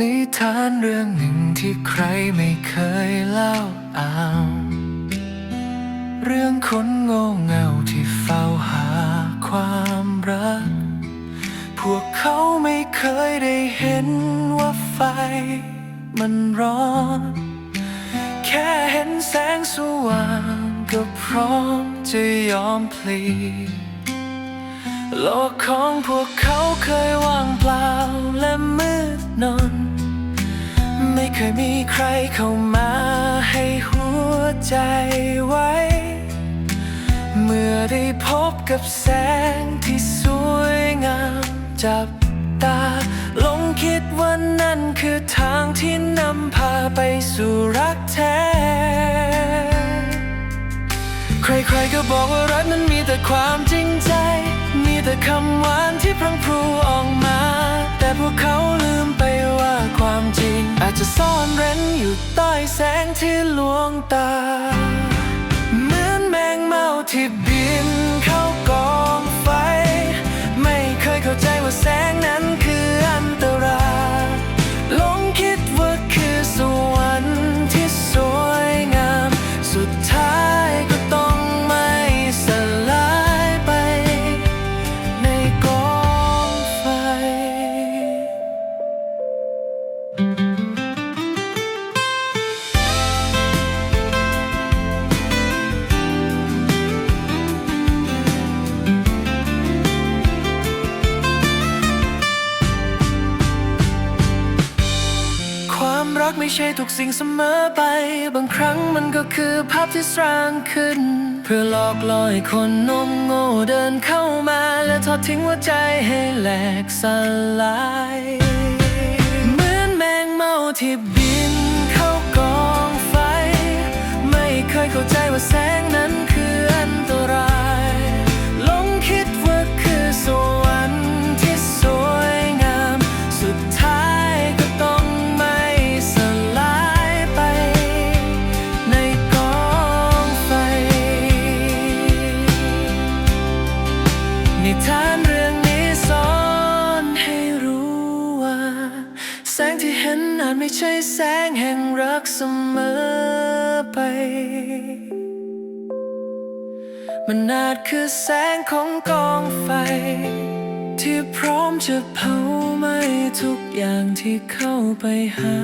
นิทานเรื่องหนึ่งที่ใครไม่เคยเล่าอ้าวเรื่องคนโง่เงาที่เฝ้าหาความรัก พวกเขาไม่เคยได้เห็นว่าไฟมันร้อน แค่เห็นแสงสว่างก็พร้อมจะยอมพลีโลกของพวกเขาเคยว่างเปล่าและมืดนอน เคยมีใครเข้ามาให้หัวใจไว้ เมื่อได้พบกับแสงที่สวยงามจับตาลงคิดว่านั่นคือทางที่นำพาไปสู่รักแท้ ใครๆก็บอกว่ารักนั้นมีแต่ความจริงใจ มีแต่คำหวานที่พรังพรูออกมา แต่พวกเขา ซ่อนเร้นอยู่ใต้แสงที่ลวงตา รักไม่ใช่ทุกสิ่งเสมอไป บางครั้งมันก็คือภาพที่สร้างขึ้น เพื่อหลอกลอยคนนมโง่เดินเข้ามา และทอดทิ้งหัวใจให้แหลกสลาย เหมือนแมงเมาที่ นอาจไม่ใช่แสงแห่งรักเสมอไป มันอาจคือแสงของกองไฟ ที่พร้อมจะเผาไหม้ทุกอย่างที่เข้าไปหา